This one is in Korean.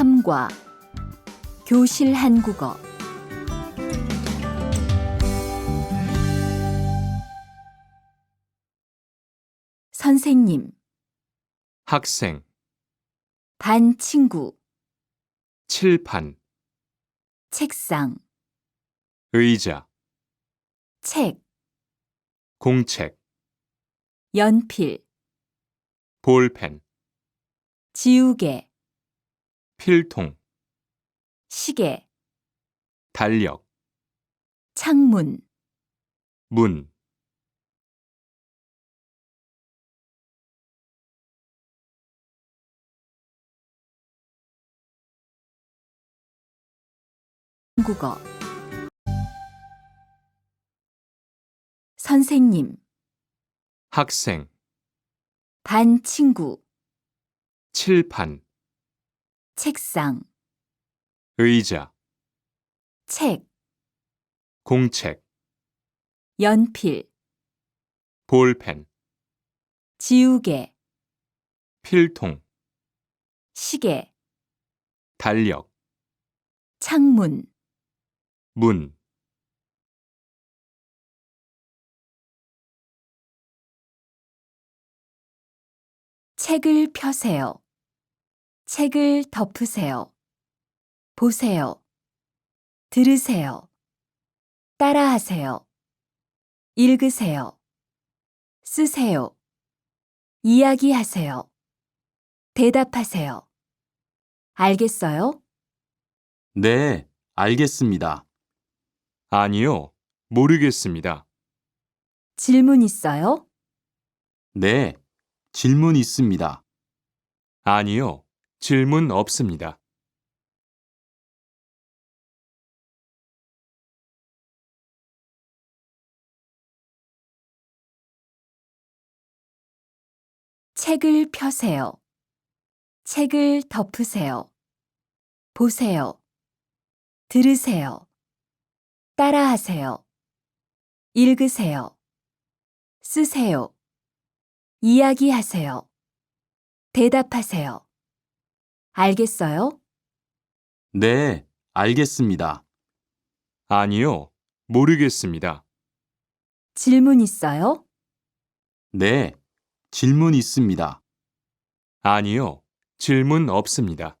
3과 교실 한국어. 선생님, 학생, 반 친구, 칠판, 책상, 의자, 책, 공책, 연필, 볼펜, 지우개, 필통, 시계, 달력, 창문, 문, 한국어. 선생님, 학생, 반 친구, 칠판, 책상, 의자, 책, 공책, 연필, 볼펜, 지우개, 필통, 시계, 달력, 창문, 문, 책을 펴세요. 책을 덮으세요. 보세요. 들으세요. 따라하세요. 읽으세요. 쓰세요. 이야기하세요. 대답하세요. 알겠어요? 네, 알겠습니다. 아니요, 모르겠습니다. 질문 있어요? 네, 질문 있습니다. 아니요, 질문 없습니다. 책을 펴세요. 책을 덮으세요. 보세요. 들으세요. 따라하세요. 읽으세요. 쓰세요. 이야기하세요. 대답하세요. 알겠어요? 네, 알겠습니다. 아니요, 모르겠습니다. 질문 있어요? 네, 질문 있습니다. 아니요, 질문 없습니다.